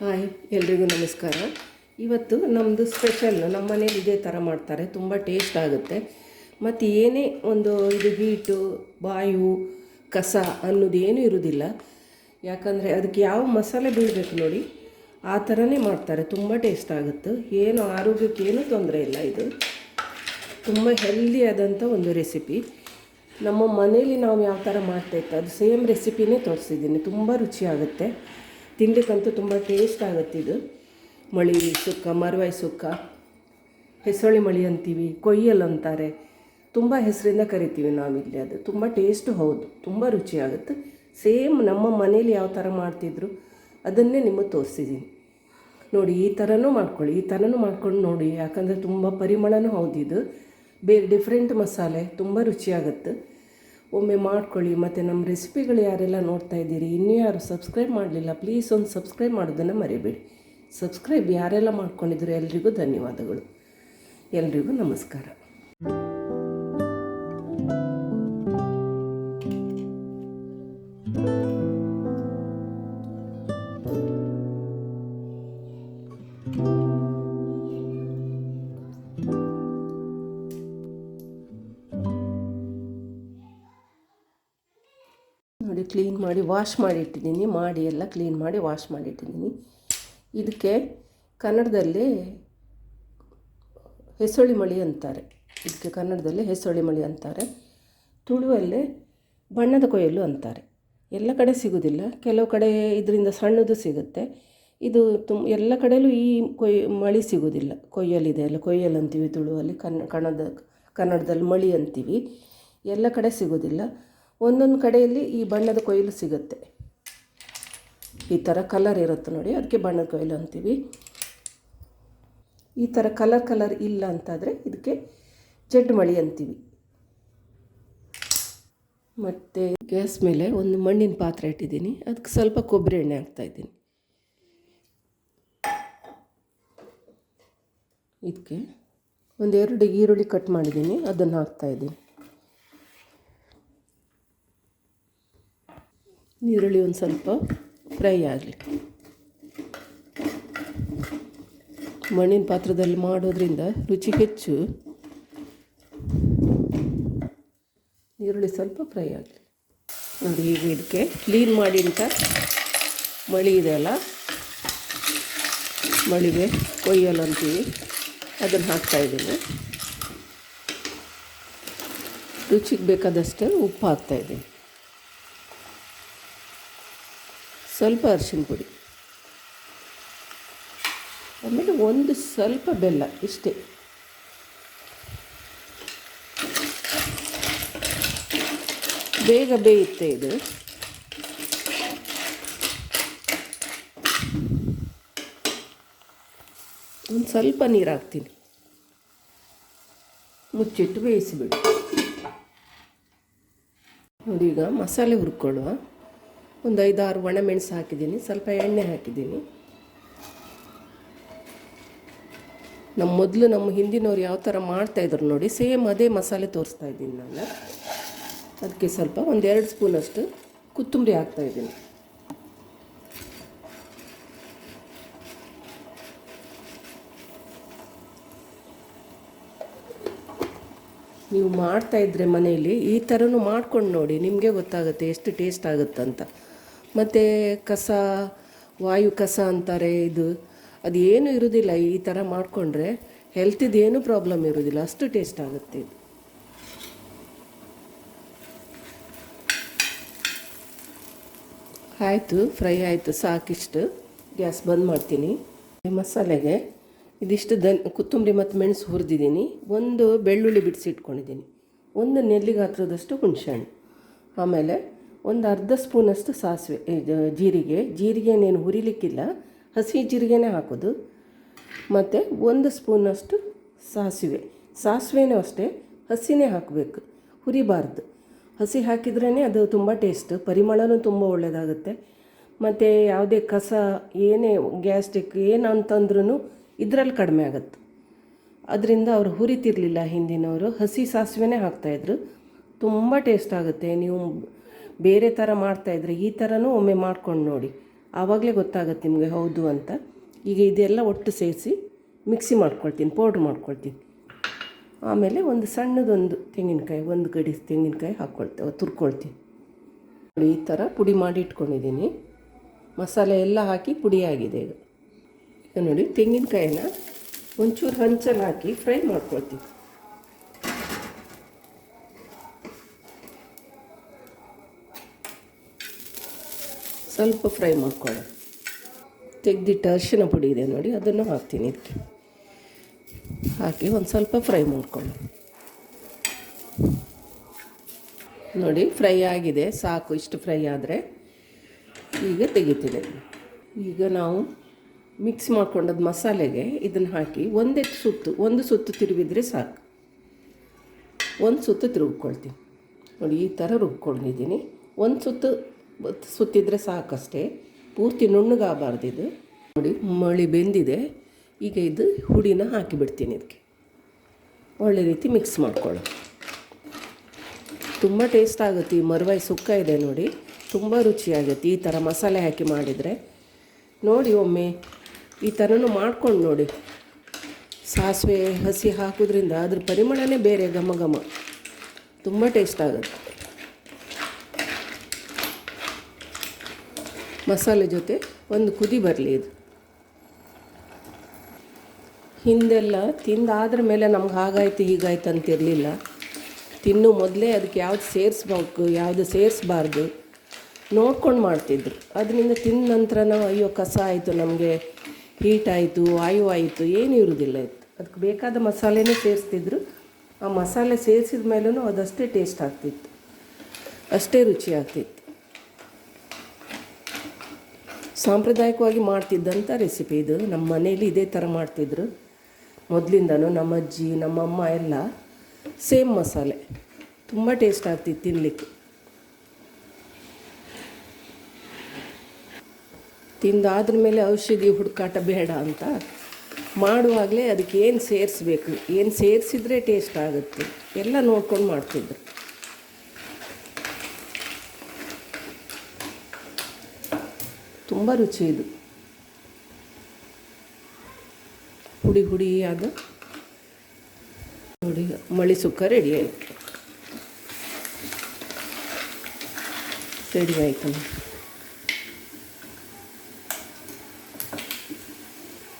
Hi, ಎಲ್ರಿಗೂ ನಮಸ್ಕಾರ. ಇವತ್ತು ನಮ್ಮದು ಸ್ಪೆಷಲ್ ನಮ್ಮ ಮನೇಲಿ ಇದೇ ಥರ ಮಾಡ್ತಾರೆ, ತುಂಬ ಟೇಸ್ಟ್ ಆಗುತ್ತೆ. ಮತ್ತು ಏನೇ ಒಂದು ಇದು ಹೀಟು ಬಾಯು, ಕಸ ಅನ್ನೋದು ಏನೂ ಇರೋದಿಲ್ಲ. ಯಾಕಂದರೆ ಅದಕ್ಕೆ ಯಾವ ಮಸಾಲೆ ಬೀಳಬೇಕು ನೋಡಿ, ಆ ಥರನೇ ಮಾಡ್ತಾರೆ, ತುಂಬ ಟೇಸ್ಟ್ ಆಗುತ್ತೆ. ಏನು ಆರೋಗ್ಯಕ್ಕೆ ಏನೂ ತೊಂದರೆ ಇಲ್ಲ ಇದು. ತುಂಬ ಹೆಲ್ದಿ ಆದಂಥ ಒಂದು ರೆಸಿಪಿ ನಮ್ಮ ಮನೇಲಿ ನಾವು ಯಾವ ಥರ ಮಾಡ್ತಾಯಿತ್ತು ಅದು ಸೇಮ್ ರೆಸಿಪಿನೇ ತೋರಿಸಿದ್ದೀನಿ. ತುಂಬ ರುಚಿಯಾಗುತ್ತೆ. ತಿನ್ನಲಿಕ್ಕಂತೂ ತುಂಬ ಟೇಸ್ಟ್ ಆಗುತ್ತೆ ಇದು. ಮಳಿ ಸುಕ್ಕ ಮರವಾಯಿ ಸುಕ್ಕ. ಹೆಸಳಿ ಮಳಿ ಅಂತೀವಿ, ಕೊಯ್ಯಲ್ ಅಂತಾರೆ. ತುಂಬ ಹೆಸರಿಂದ ಕರಿತೀವಿ ನಾವಿಲ್ಲಿ ಅದು. ತುಂಬ ಟೇಸ್ಟು ಹೌದು. ತುಂಬ ರುಚಿಯಾಗುತ್ತೆ ಸೇಮ್ ನಮ್ಮ ಮನೇಲಿ ಯಾವ ಥರ ಮಾಡ್ತಿದ್ರು, ಅದನ್ನೇ ನಿಮಗೆ ತೋರಿಸಿದ್ದೀನಿ ನೋಡಿ, ಈ ಥರನೂ ಮಾಡ್ಕೊಳ್ಳಿ. ಈ ಥರನೂ ಮಾಡ್ಕೊಂಡು ನೋಡಿ, ಯಾಕಂದರೆ ತುಂಬ ಪರಿಮಳನೂ ಇದು. ಬೇರೆ ಡಿಫ್ರೆಂಟ್ ಮಸಾಲೆ, ತುಂಬ ರುಚಿಯಾಗುತ್ತೆ ಒಮ್ಮೆ ಮಾಡ್ಕೊಳ್ಳಿ ಮತ್ತು ನಮ್ಮ ರೆಸಿಪಿಗಳು ಯಾರೆಲ್ಲ ನೋಡ್ತಾ ಇದ್ದೀರಿ, ಇನ್ನೂ ಯಾರು ಸಬ್ಸ್ಕ್ರೈಬ್ ಮಾಡಲಿಲ್ಲ ಪ್ಲೀಸ್ ಒಂದು ಸಬ್ಸ್ಕ್ರೈಬ್ ಮಾಡೋದನ್ನು ಮರಿಬೇಡಿ. ಸಬ್ಸ್ಕ್ರೈಬ್ ಯಾರೆಲ್ಲ ಮಾಡ್ಕೊಂಡಿದ್ರು ಎಲ್ರಿಗೂ ಧನ್ಯವಾದಗಳು. ಎಲ್ರಿಗೂ ನಮಸ್ಕಾರ. ನೋಡಿ ಕ್ಲೀನ್ ಮಾಡಿ ವಾಶ್ ಮಾಡಿ ಇಟ್ಟಿದ್ದೀನಿ. ಮಾಡಿ ಎಲ್ಲ ಕ್ಲೀನ್ ಮಾಡಿ ವಾಶ್ ಮಾಡಿ ಇಟ್ಟಿದ್ದೀನಿ. ಇದಕ್ಕೆ ಕನ್ನಡದಲ್ಲಿ ಹೆಸೊಳಿ ಮಳಿ ಅಂತಾರೆ. ಇದಕ್ಕೆ ಕನ್ನಡದಲ್ಲಿ ಹೆಸೊಳಿ ಮಳಿ ಅಂತಾರೆ. ತುಳುವಲ್ಲಿ ಬಣ್ಣದ ಕೊಯ್ಯಲು ಅಂತಾರೆ. ಎಲ್ಲ ಕಡೆ ಸಿಗೋದಿಲ್ಲ. ಕೆಲವು ಕಡೆ ಇದರಿಂದ ಸಣ್ಣದು ಸಿಗುತ್ತೆ. ಇದು ತುಂಬ ಎಲ್ಲ ಕಡೆಯಲ್ಲೂ ಈ ಕೊಯ್, ಮಳಿ ಸಿಗೋದಿಲ್ಲ. ಕೊಯ್ಯಲಿದೆ ಅಲ್ಲ, ಕೊಯ್ಯಲು ಅಂತೀವಿ ತುಳುವಲ್ಲಿ. ಕನ್ನ ಕನ್ನಡ ಕನ್ನಡದಲ್ಲಿ ಮಳಿ ಅಂತೀವಿ. ಎಲ್ಲ ಕಡೆ ಸಿಗೋದಿಲ್ಲ. ಒಂದೊಂದು ಕಡೆಯಲ್ಲಿ ಈ ಬಣ್ಣದ ಕೊಯ್ಲು ಸಿಗುತ್ತೆ. ಈ ಥರ ಕಲರ್ ಇರುತ್ತೆ ನೋಡಿ, ಅದಕ್ಕೆ ಬಣ್ಣದ ಕೊಯ್ಲು ಅಂತೀವಿ. ಈ ಥರ ಕಲರ್ ಕಲರ್ ಇಲ್ಲ ಅಂತಾದರೆ ಇದಕ್ಕೆ ಜಡ್ ಮಳಿ ಅಂತೀವಿ. ಮತ್ತು ಗ್ಯಾಸ್ ಮೇಲೆ ಒಂದು ಮಣ್ಣಿನ ಪಾತ್ರೆ ಇಟ್ಟಿದ್ದೀನಿ. ಅದಕ್ಕೆ ಸ್ವಲ್ಪ ಕೊಬ್ಬರಿ ಎಣ್ಣೆ ಹಾಕ್ತಾಯಿದ್ದೀನಿ ಇದಕ್ಕೆ ಒಂದೆರಡು ಈರುಳ್ಳಿ ಕಟ್ ಮಾಡಿದ್ದೀನಿ. ಅದನ್ನು ಹಾಕ್ತಾಯಿದ್ದೀನಿ ಈರುಳ್ಳಿ ಒಂದು ಸ್ವಲ್ಪ ಫ್ರೈ ಆಗಲಿ ಮಣ್ಣಿನ ಪಾತ್ರದಲ್ಲಿ ಮಾಡೋದ್ರಿಂದ ರುಚಿ ಹೆಚ್ಚು. ಈರುಳ್ಳಿ ಸ್ವಲ್ಪ ಫ್ರೈ ಆಗಲಿ. ನೋಡಿ, ಈಗ ಇದಕ್ಕೆ ಕ್ಲೀನ್ ಮಾಡಿ ಅಂತ ಮಳಿ ಇದೆಯಲ್ಲ ಮಳಿಗೆ ಕೊಯ್ಯಲು ಅಂತೀವಿ. ಅದನ್ನು ಹಾಕ್ತಾಯಿದ್ದೀನಿ ರುಚಿಗೆ ಬೇಕಾದಷ್ಟೇ ಉಪ್ಪು ಹಾಕ್ತಾಯಿದ್ದೀನಿ ಸ್ವಲ್ಪ ಅರಿಶಿನ ಪುಡಿ. ಆಮೇಲೆ ಒಂದು ಸ್ವಲ್ಪ ಬೆಲ್ಲ ಇಷ್ಟೇ. ಬೇಗ ಬೇಯುತ್ತೆ ಇದು. ಒಂದು ಸ್ವಲ್ಪ ನೀರು ಹಾಕ್ತೀನಿ. ಮುಚ್ಚಿಟ್ಟು ಬೇಯಿಸಿಬಿಡಿ. ನೋಡಿ ಈಗ ಮಸಾಲೆ ಹುರ್ಕೊಳ್ಳುವ. ಒಂದು ಐದಾರು ಒಣಮೆಣಸು ಹಾಕಿದ್ದೀನಿ, ಸ್ವಲ್ಪ ಎಣ್ಣೆ ಹಾಕಿದ್ದೀನಿ. ನಮ್ಮ ಮೊದಲು ನಮ್ಮ ಹಿಂದಿನವ್ರು ಯಾವ ಥರ ಮಾಡ್ತಾಯಿದ್ರು ನೋಡಿ, ಸೇಮ್ ಅದೇ ಮಸಾಲೆ ತೋರಿಸ್ತಾ ಇದ್ದೀನಿ ನಾನು. ಅದಕ್ಕೆ ಸ್ವಲ್ಪ ಒಂದೆರಡು ಸ್ಪೂನಷ್ಟು ಕೊತ್ತಂಬರಿ ಹಾಕ್ತಾಯಿದ್ದೀನಿ ನೀವು ಮಾಡ್ತಾಯಿದ್ರೆ ಮನೆಯಲ್ಲಿ ಈ ಥರನೂ ಮಾಡ್ಕೊಂಡು ನೋಡಿ, ನಿಮಗೆ ಗೊತ್ತಾಗುತ್ತೆ ಎಷ್ಟು ಟೇಸ್ಟ್ ಆಗುತ್ತಂತ. ಮತ್ತು ಕಸ, ವಾಯು ಕಸ ಅಂತಾರೆ ಇದು. ಅದು ಏನೂ ಇರೋದಿಲ್ಲ. ಈ ಥರ ಮಾಡಿಕೊಂಡ್ರೆ ಹೆಲ್ತಿದ್ದು ಏನೂ ಪ್ರಾಬ್ಲಮ್ ಇರೋದಿಲ್ಲ. ಅಷ್ಟು ಟೇಸ್ಟ್ ಆಗುತ್ತೆ ಇದು. ಆಯಿತು ಫ್ರೈ ಆಯಿತು, ಸಾಕಿಷ್ಟು. ಗ್ಯಾಸ್ ಬಂದ್ ಮಾಡ್ತೀನಿ. ಮಸಾಲೆಗೆ ಇದಿಷ್ಟು ದನ್ ಕೊತ್ತಂಬರಿ ಮತ್ತು ಮೆಣಸು ಹುರಿದಿದ್ದೀನಿ. ಒಂದು ಬೆಳ್ಳುಳ್ಳಿ ಬಿಡಿಸಿ ಇಟ್ಕೊಂಡಿದ್ದೀನಿ. ಒಂದು ನೆಲ್ಲಿಗೆ ಹಾಕಿರೋದಷ್ಟು ಹುಣಸೆಹಣ್ಣು. ಆಮೇಲೆ ಒಂದು ಅರ್ಧ ಸ್ಪೂನಷ್ಟು ಸಾಸಿವೆ ಜೀರಿಗೆ. ಜೀರಿಗೆ ಜೀರಿಗೆನೇನು ಹುರಿಲಿಕ್ಕಿಲ್ಲ, ಹಸಿ ಜೀರಿಗೆನೇ ಹಾಕೋದು. ಮತ್ತು ಒಂದು ಸ್ಪೂನಷ್ಟು ಸಾಸಿವೆ. ಸಾಸಿವೆನೂ ಅಷ್ಟೇ, ಹಸಿನೇ ಹಾಕಬೇಕು, ಹುರಿಬಾರ್ದು. ಹಸಿ ಹಾಕಿದ್ರೇ ಅದು ತುಂಬ ಟೇಸ್ಟ್, ಪರಿಮಳನೂ ತುಂಬ ಒಳ್ಳೆಯದಾಗುತ್ತೆ ಮತ್ತು ಯಾವುದೇ ಕಸ, ಏನೇ ಗ್ಯಾಸ್ಟ್ರಿಕ್ ಏನು ಅಂತಂದ್ರೂ ಇದರಲ್ಲಿ ಕಡಿಮೆ ಆಗುತ್ತೆ. ಅದರಿಂದ ಅವರು ಹುರಿತಿರಲಿಲ್ಲ ಹಿಂದಿನವರು, ಹಸಿ ಸಾಸಿವೆನೇ ಹಾಕ್ತಾಯಿದ್ರು. ತುಂಬ ಟೇಸ್ಟ್ ಆಗುತ್ತೆ, ನೀವು ಬೇರೆ ಥರ ಮಾಡ್ತಾಯಿದ್ರೆ ಈ ಥರನೂ ಒಮ್ಮೆ ಮಾಡ್ಕೊಂಡು ನೋಡಿ. ಆವಾಗಲೇ ಗೊತ್ತಾಗುತ್ತೆ ನಿಮಗೆ ಹೌದು ಅಂತ. ಈಗ ಇದೆಲ್ಲ ಒಟ್ಟು ಸೇರಿಸಿ ಮಿಕ್ಸಿ ಮಾಡ್ಕೊಳ್ತೀನಿ, ಪೌಡ್ರ್ ಮಾಡ್ಕೊಳ್ತೀನಿ. ಆಮೇಲೆ ಒಂದು ಸಣ್ಣದೊಂದು ತೆಂಗಿನಕಾಯಿ, ಒಂದು ಗಡಿ ತೆಂಗಿನಕಾಯಿ ಹಾಕ್ಕೊಳ್ತೇವೆ ತುರ್ಕೊಳ್ತೀನಿ. ನೋಡಿ, ಈ ಥರ ಪುಡಿ ಮಾಡಿ ಇಟ್ಕೊಂಡಿದ್ದೀನಿ. ಮಸಾಲೆ ಎಲ್ಲ ಹಾಕಿ ಪುಡಿಯಾಗಿದೆ ಈಗ. ಈಗ ನೋಡಿ, ತೆಂಗಿನಕಾಯಿನ ಒಂಚೂರು ಹಂಚಲ್ಲಿ ಹಾಕಿ ಫ್ರೈ ಮಾಡ್ಕೊಳ್ತೀನಿ. ಸ್ವಲ್ಪ ಫ್ರೈ ಮಾಡ್ಕೊಳ್ಳಿ ತೆಗೆದಿಟ್ಟ ಅರಿಶಿನ ಪುಡಿ ಇದೆ ನೋಡಿ, ಅದನ್ನು ಹಾಕ್ತೀನಿ ಇದಕ್ಕೆ ಹಾಕಿ ಒಂದು ಸ್ವಲ್ಪ ಫ್ರೈ ಮಾಡ್ಕೊಳ್ಳಿ ನೋಡಿ, ಫ್ರೈ ಆಗಿದೆ, ಸಾಕು, ಇಷ್ಟು ಫ್ರೈ ಆದರೆ ಈಗ ತೆಗಿತೀನಿ. ಈಗ ನಾವು ಮಿಕ್ಸ್ ಮಾಡ್ಕೊಂಡದ್ದು ಮಸಾಲೆಗೆ ಇದನ್ನು ಹಾಕಿ ಒಂದೇ ಸುತ್ತು, ಒಂದು ಸುತ್ತು ತಿರುಗಿದ್ರೆ ಸಾಕು. ಒಂದು ಸುತ್ತು ತಿರುಗ್ಕೊಳ್ತೀನಿ ನೋಡಿ, ಈ ಥರ ರುಬ್ಕೊಂಡಿದ್ದೀನಿ. ಒಂದು ಸುತ್ತು ಸುತ್ತಿದ್ರೆ ಸಾಕಷ್ಟೇ. ಪೂರ್ತಿ ನುಣ್ಣಗಾಗಬಾರ್ದು ಇದು ನೋಡಿ, ಮಳಿ ಬೆಂದಿದೆ. ಈಗ ಇದು ಹುಡಿನ ಹಾಕಿಬಿಡ್ತೀನಿ ಇದಕ್ಕೆ. ಒಳ್ಳೆ ರೀತಿ ಮಿಕ್ಸ್ ಮಾಡ್ಕೊಳ್ಳಿ ತುಂಬ ಟೇಸ್ಟ್ ಆಗುತ್ತೆ ಈ ಮರವಾಯಿ ಸುಕ್ಕ ಇದೆ ನೋಡಿ. ತುಂಬ ರುಚಿಯಾಗುತ್ತೆ. ಈ ಥರ ಮಸಾಲೆ ಹಾಕಿ ಮಾಡಿದರೆ. ನೋಡಿ ಒಮ್ಮೆ ಈ ಥರನೂ ಮಾಡ್ಕೊಂಡು ನೋಡಿ. ಸಾಸಿವೆ, ಹಸಿ ಹಾಕೋದ್ರಿಂದ ಅದ್ರ ಪರಿಮಳನೇ ಬೇರೆ ಘಮ ಘಮ. ತುಂಬ ಟೇಸ್ಟ್ ಆಗುತ್ತೆ. ಮಸಾಲೆ ಜೊತೆ ಒಂದು ಕುದಿ ಬರಲಿ ಇದು. ಹಿಂದೆಲ್ಲ ತಿಂದಾದ್ರ ಮೇಲೆ ನಮ್ಗೆ ಹಾಗಾಯ್ತು, ಹೀಗಾಯ್ತು ಅಂತಿರಲಿಲ್ಲ ತಿನ್ನು ಮೊದಲೇ ಅದಕ್ಕೆ ಯಾವ್ದು ಸೇರಿಸ್ಬೇಕು, ಯಾವುದು ಸೇರಿಸ್ಬಾರ್ದು ನೋಡ್ಕೊಂಡು ಮಾಡ್ತಿದ್ರು. ಅದರಿಂದ ತಿಂದ ನಂತರ ನಾವು, ಅಯ್ಯೋ, ಕಸ ಆಯಿತು, ನಮಗೆ ಹೀಟ್ ಆಯಿತು, ವಾಯು ಆಯಿತು, ಏನೂ ಇರೋದಿಲ್ಲ ಇತ್ತು. ಅದಕ್ಕೆ ಬೇಕಾದ ಮಸಾಲೆನೇ ಸೇರಿಸ್ತಿದ್ರು. ಆ ಮಸಾಲೆ ಸೇರಿಸಿದ ಮೇಲೂ ಅದಷ್ಟೇ ಟೇಸ್ಟ್ ಆಗ್ತಿತ್ತು. ಅಷ್ಟೇ ರುಚಿ ಆಗ್ತಿತ್ತು. ಸಾಂಪ್ರದಾಯಿಕವಾಗಿ ಮಾಡ್ತಿದ್ದಂಥ ರೆಸಿಪಿ ಇದು. ನಮ್ಮ ಮನೇಲಿ ಇದೇ ಥರ ಮಾಡ್ತಿದ್ರು. ಮೊದಲಿಂದನೂ ನಮ್ಮ ಅಜ್ಜಿ, ನಮ್ಮ ಅಮ್ಮ ಎಲ್ಲ ಸೇಮ್ ಮಸಾಲೆ. ತುಂಬ ಟೇಸ್ಟ್ ಆಗ್ತಿತ್ತು ತಿನ್ನಲಿಕ್ಕೆ ತಿಂದಾದ್ರ ಮೇಲೆ ಔಷಧಿ ಹುಡುಕಾಟ ಬೇಡ ಅಂತ ಮಾಡುವಾಗಲೇ ಅದಕ್ಕೆ ಏನು ಸೇರಿಸ್ಬೇಕು? ಏನು ಸೇರಿಸಿದ್ರೆ ಟೇಸ್ಟ್ ಆಗುತ್ತೆ? ಎಲ್ಲ ನೋಡ್ಕೊಂಡು ಮಾಡ್ತಿದ್ರು. ತುಂಬ ರುಚಿ ಇದು. ಹುಡಿ ಹುಡಿ ಅದು ನೋಡಿ ಮಳಿ ಸುಕ್ಕ ರೆಡಿ ಆಯಿತು. ರೆಡಿ ಆಯಿತು.